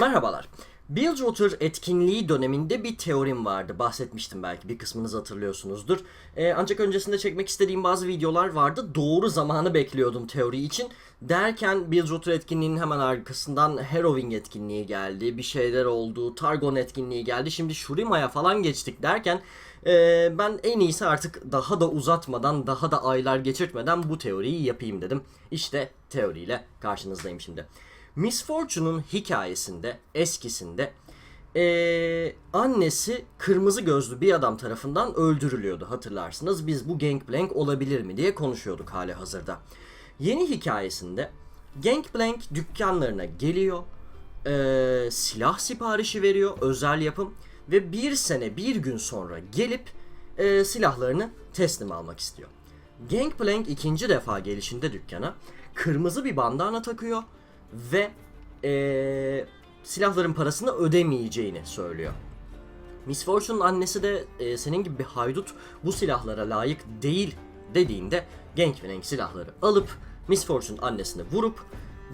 Merhabalar. Bilgewater etkinliği döneminde bir teorim vardı. Bahsetmiştim belki bir kısmınız hatırlıyorsunuzdur. Ee, ancak öncesinde çekmek istediğim bazı videolar vardı. Doğru zamanı bekliyordum teori için. Derken Bilgewater etkinliğinin hemen arkasından Harrowing etkinliği geldi. Bir şeyler oldu. Targon etkinliği geldi. Şimdi Shurima'ya falan geçtik derken ee, ben en iyisi artık daha da uzatmadan, daha da aylar geçirtmeden bu teoriyi yapayım dedim. İşte teoriyle karşınızdayım şimdi. Miss Fortune'un hikayesinde, eskisinde ee, annesi kırmızı gözlü bir adam tarafından öldürülüyordu hatırlarsınız. Biz bu Gangplank olabilir mi diye konuşuyorduk hali hazırda. Yeni hikayesinde Gangplank dükkanlarına geliyor, ee, silah siparişi veriyor, özel yapım ve bir sene bir gün sonra gelip ee, silahlarını teslim almak istiyor. Gangplank ikinci defa gelişinde dükkana kırmızı bir bandana takıyor ve ee, silahların parasını ödemeyeceğini söylüyor. Miss Fortune'un annesi de e, senin gibi bir haydut bu silahlara layık değil dediğinde Gangplank silahları alıp Miss Fortune annesini vurup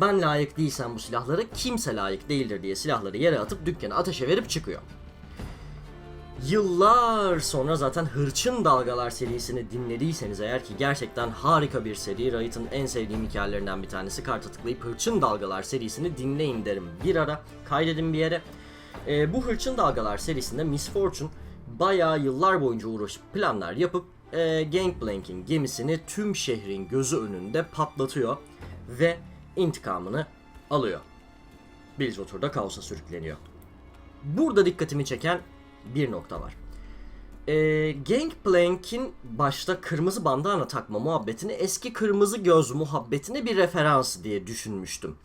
ben layık değilsem bu silahlara kimse layık değildir diye silahları yere atıp dükkanı ateşe verip çıkıyor. Yıllar sonra zaten Hırçın Dalgalar serisini dinlediyseniz eğer ki gerçekten harika bir seri. Wright'ın en sevdiğim hikayelerinden bir tanesi. Karta tıklayıp Hırçın Dalgalar serisini dinleyin derim bir ara. Kaydedin bir yere. Ee, bu Hırçın Dalgalar serisinde Miss Fortune bayağı yıllar boyunca uğraşıp planlar yapıp e, Gangplank'in gemisini tüm şehrin gözü önünde patlatıyor ve intikamını alıyor. Bilgewater'da kaosa sürükleniyor. Burada dikkatimi çeken bir nokta var. Ee, Gangplank'in başta kırmızı bandana takma muhabbetini eski kırmızı göz muhabbetine bir referans diye düşünmüştüm.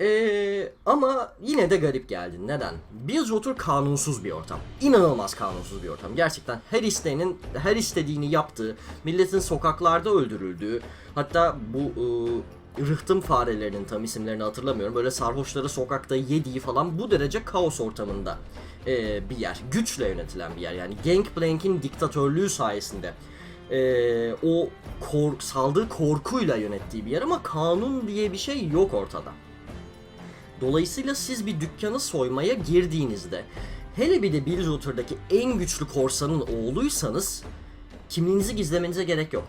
Ee, ama yine de garip geldi. Neden? Bilgewater kanunsuz bir ortam. İnanılmaz kanunsuz bir ortam. Gerçekten her isteyenin her istediğini yaptığı, milletin sokaklarda öldürüldüğü, hatta bu e, rıhtım farelerinin tam isimlerini hatırlamıyorum. Böyle sarhoşları sokakta yediği falan bu derece kaos ortamında e, bir yer. Güçle yönetilen bir yer. Yani Gangplank'in diktatörlüğü sayesinde e, o kork, saldığı korkuyla yönettiği bir yer ama kanun diye bir şey yok ortada. Dolayısıyla siz bir dükkanı soymaya girdiğinizde hele bir de Bilgewater'daki en güçlü korsanın oğluysanız kimliğinizi gizlemenize gerek yok.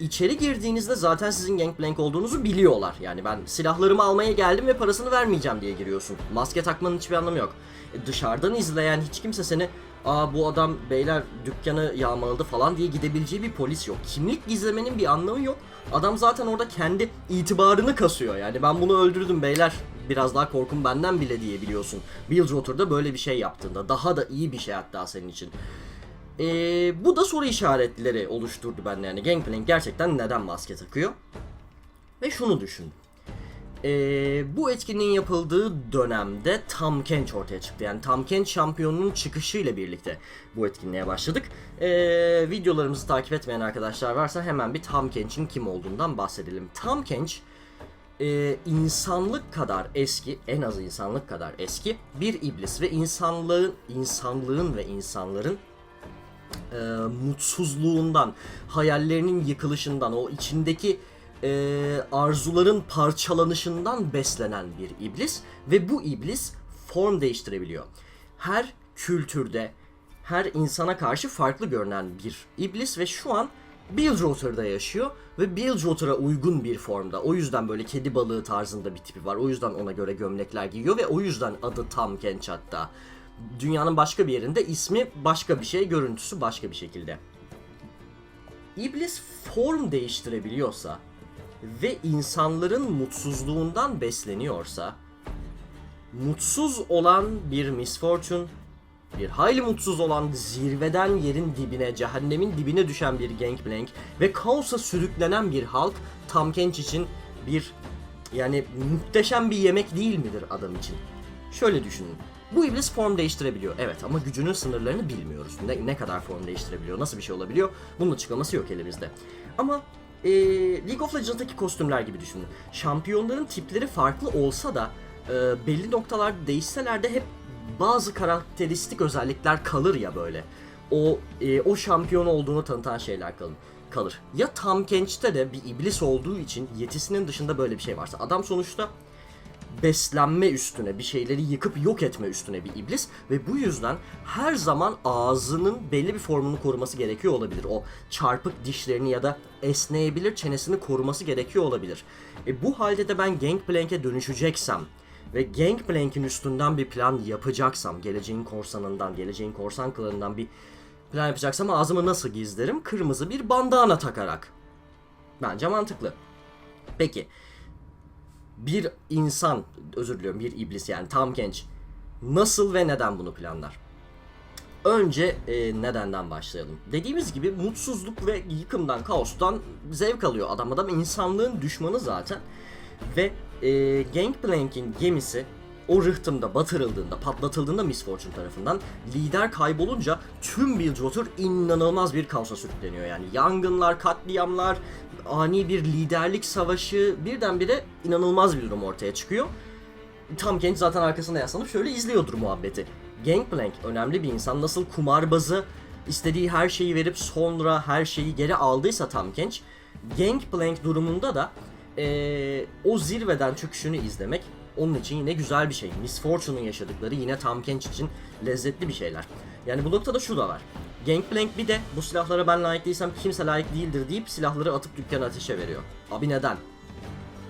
İçeri girdiğinizde zaten sizin Gangplank olduğunuzu biliyorlar. Yani ben silahlarımı almaya geldim ve parasını vermeyeceğim diye giriyorsun. Maske takmanın hiçbir anlamı yok. E, dışarıdan izleyen hiç kimse seni aa bu adam beyler dükkanı yağmaladı falan diye gidebileceği bir polis yok. Kimlik gizlemenin bir anlamı yok. Adam zaten orada kendi itibarını kasıyor. Yani ben bunu öldürdüm beyler biraz daha korkun benden bile diyebiliyorsun. Bilgewater'da böyle bir şey yaptığında daha da iyi bir şey hatta senin için. Ee, bu da soru işaretleri oluşturdu bende yani Gangplank gerçekten neden maske takıyor? Ve şunu düşündüm. Ee, bu etkinliğin yapıldığı dönemde Tam Kench ortaya çıktı. Yani Tam Kench şampiyonunun çıkışıyla birlikte bu etkinliğe başladık. Ee, videolarımızı takip etmeyen arkadaşlar varsa hemen bir Tam Kench'in kim olduğundan bahsedelim. Tam Kench e, insanlık kadar eski, en az insanlık kadar eski bir iblis ve insanlığın, insanlığın ve insanların e, mutsuzluğundan, hayallerinin yıkılışından, o içindeki e, arzuların parçalanışından beslenen bir iblis ve bu iblis form değiştirebiliyor. Her kültürde, her insana karşı farklı görünen bir iblis ve şu an Bilgewater'da yaşıyor ve Bilgewater'a uygun bir formda. O yüzden böyle kedi balığı tarzında bir tipi var. O yüzden ona göre gömlekler giyiyor ve o yüzden adı Tam Kench. Dünyanın başka bir yerinde ismi başka bir şey, görüntüsü başka bir şekilde. İblis form değiştirebiliyorsa ve insanların mutsuzluğundan besleniyorsa mutsuz olan bir misfortune bir hayli mutsuz olan zirveden yerin dibine, cehennemin dibine düşen bir Gangplank ve kaosa sürüklenen bir halk Tam Kench için bir yani muhteşem bir yemek değil midir adam için? Şöyle düşünün. Bu iblis form değiştirebiliyor. Evet ama gücünün sınırlarını bilmiyoruz. Ne, ne kadar form değiştirebiliyor, nasıl bir şey olabiliyor? Bunun açıklaması yok elimizde. Ama e, League of Legends'daki kostümler gibi düşünün. Şampiyonların tipleri farklı olsa da e, belli noktalarda değişseler de hep bazı karakteristik özellikler kalır ya böyle. O e, o şampiyon olduğunu tanıtan şeyler kalır. kalır. Ya Tam Kench'te de bir iblis olduğu için yetisinin dışında böyle bir şey varsa. Adam sonuçta beslenme üstüne, bir şeyleri yıkıp yok etme üstüne bir iblis ve bu yüzden her zaman ağzının belli bir formunu koruması gerekiyor olabilir. O çarpık dişlerini ya da esneyebilir çenesini koruması gerekiyor olabilir. E bu halde de ben Gangplank'e dönüşeceksem ve Gangplank'in üstünden bir plan yapacaksam, geleceğin korsanından, geleceğin korsan klanından bir plan yapacaksam ağzımı nasıl gizlerim? Kırmızı bir bandana takarak. Bence mantıklı. Peki bir insan, özür diliyorum bir iblis yani tam genç nasıl ve neden bunu planlar? Önce e, nedenden başlayalım. Dediğimiz gibi mutsuzluk ve yıkımdan, kaostan zevk alıyor adam. Adam insanlığın düşmanı zaten. Ve e, Gangplank'in gemisi o rıhtımda batırıldığında, patlatıldığında Miss Fortune tarafından lider kaybolunca tüm Bilgewater inanılmaz bir kaosa sürükleniyor. Yani yangınlar, katliamlar, ani bir liderlik savaşı birdenbire inanılmaz bir durum ortaya çıkıyor. Tam genç zaten arkasında yaslanıp şöyle izliyordur muhabbeti. Gangplank önemli bir insan. Nasıl kumarbazı istediği her şeyi verip sonra her şeyi geri aldıysa tam genç. Gangplank durumunda da eee, o zirveden çöküşünü izlemek onun için yine güzel bir şey. Miss Fortune'un yaşadıkları yine tam genç için lezzetli bir şeyler. Yani bu noktada şu da var. Gangplank bir de bu silahlara ben layık değilsem kimse layık değildir deyip silahları atıp dükkanı ateşe veriyor. Abi neden?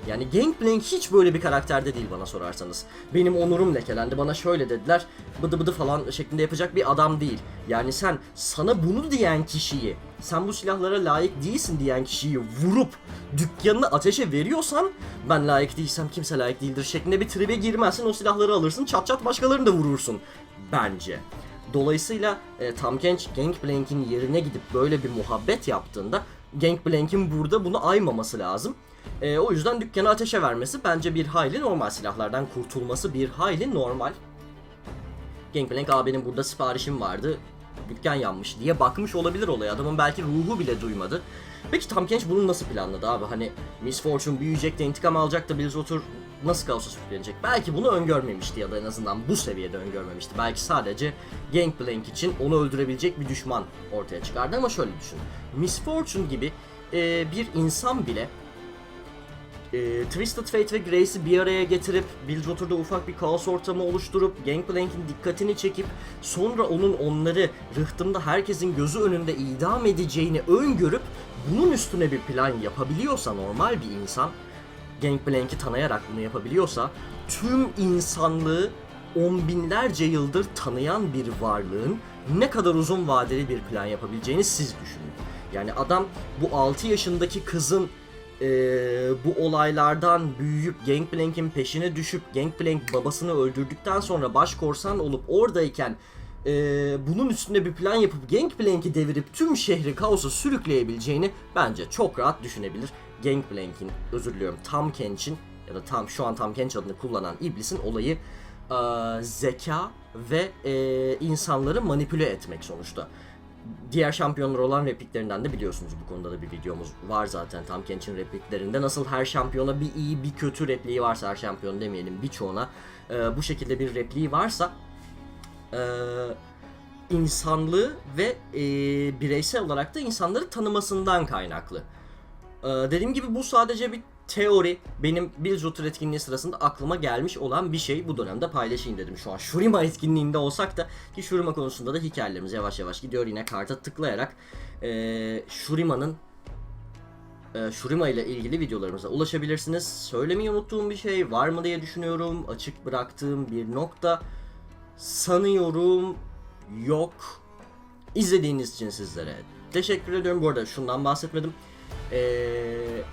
Yani Gangplank hiç böyle bir karakterde değil bana sorarsanız. Benim onurum lekelendi bana şöyle dediler bıdı bıdı falan şeklinde yapacak bir adam değil. Yani sen sana bunu diyen kişiyi, sen bu silahlara layık değilsin diyen kişiyi vurup dükkanını ateşe veriyorsan ben layık değilsem kimse layık değildir şeklinde bir tribe girmezsin o silahları alırsın çat çat başkalarını da vurursun. Bence. Dolayısıyla e, Tam Genç Gangplank'in yerine gidip böyle bir muhabbet yaptığında Gangplank'in burada bunu aymaması lazım. E, o yüzden dükkanı ateşe vermesi bence bir hayli normal silahlardan kurtulması bir hayli normal. Gangplank abinin burada siparişim vardı dükkan yanmış diye bakmış olabilir olaya adamın belki ruhu bile duymadı. Peki Tam Kench bunu nasıl planladı abi hani Miss Fortune büyüyecek de intikam alacak da Bilgewater nasıl kaosa sürüklenecek? Belki bunu öngörmemişti ya da en azından bu seviyede öngörmemişti. Belki sadece Gangplank için onu öldürebilecek bir düşman ortaya çıkardı ama şöyle düşün. Miss Fortune gibi e, bir insan bile e, Twisted Fate ve Grace'i bir araya getirip Bilgewater'da ufak bir kaos ortamı oluşturup Gangplank'in dikkatini çekip sonra onun onları rıhtımda herkesin gözü önünde idam edeceğini öngörüp bunun üstüne bir plan yapabiliyorsa normal bir insan Gangplank'i tanıyarak bunu yapabiliyorsa tüm insanlığı on binlerce yıldır tanıyan bir varlığın ne kadar uzun vadeli bir plan yapabileceğini siz düşünün. Yani adam bu 6 yaşındaki kızın eee, bu olaylardan büyüyüp Gangplank'in peşine düşüp Gangplank babasını öldürdükten sonra baş korsan olup oradayken eee, bunun üstüne bir plan yapıp Gangplank'i devirip tüm şehri kaosa sürükleyebileceğini bence çok rahat düşünebilir. Gangplank'in, özür diliyorum Tam Kench'in ya da tam şu an Tam Kench adını kullanan iblisin olayı eee, zeka ve eee, insanları manipüle etmek sonuçta diğer şampiyonlar olan repliklerinden de biliyorsunuz. Bu konuda da bir videomuz var zaten. Tam Kench'in repliklerinde. Nasıl her şampiyona bir iyi bir kötü repliği varsa her şampiyon demeyelim birçoğuna e, bu şekilde bir repliği varsa e, insanlığı ve e, bireysel olarak da insanları tanımasından kaynaklı. E, dediğim gibi bu sadece bir teori. Benim Bilgewater etkinliği sırasında aklıma gelmiş olan bir şey. Bu dönemde paylaşayım dedim. Şu an Shurima etkinliğinde olsak da ki Shurima konusunda da hikayelerimiz yavaş yavaş gidiyor. Yine karta tıklayarak e, Shurima'nın e, Shurima ile ilgili videolarımıza ulaşabilirsiniz. Söylemeyi unuttuğum bir şey var mı diye düşünüyorum. Açık bıraktığım bir nokta sanıyorum yok. İzlediğiniz için sizlere teşekkür ediyorum. Bu arada şundan bahsetmedim. Eee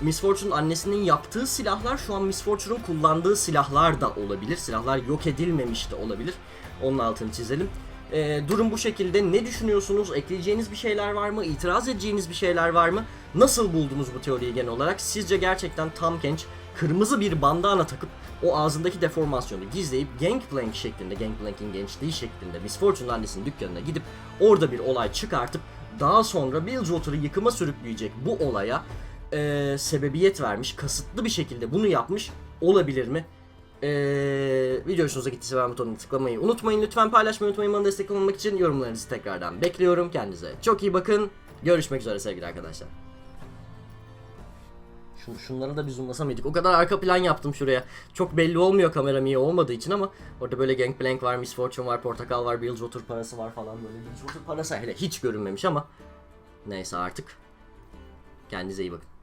Miss Fortune'un annesinin yaptığı silahlar şu an Miss Fortune'un kullandığı silahlar da olabilir. Silahlar yok edilmemiş de olabilir. Onun altını çizelim. Ee, durum bu şekilde. Ne düşünüyorsunuz? Ekleyeceğiniz bir şeyler var mı? İtiraz edeceğiniz bir şeyler var mı? Nasıl buldunuz bu teoriyi genel olarak? Sizce gerçekten tam genç kırmızı bir bandana takıp o ağzındaki deformasyonu gizleyip Gangplank şeklinde, Gangplank'in gençliği şeklinde Miss Fortune'un annesinin dükkanına gidip orada bir olay çıkartıp daha sonra Bilgewater'ı yıkıma sürükleyecek bu olaya e, sebebiyet vermiş, kasıtlı bir şekilde bunu yapmış olabilir mi? E, video hoşunuza gittiyse beğen butonuna tıklamayı unutmayın. Lütfen paylaşmayı unutmayın. Bana destek olmak için yorumlarınızı tekrardan bekliyorum. Kendinize çok iyi bakın. Görüşmek üzere sevgili arkadaşlar. Şun, şunları da bir zoomlasam mıydık? O kadar arka plan yaptım şuraya. Çok belli olmuyor kameram iyi olmadığı için ama orada böyle Gangplank var, Miss Fortune var, Portakal var, Bilgewater parası var falan böyle. Bilgewater parası hele hiç görünmemiş ama neyse artık. Kendinize iyi bakın.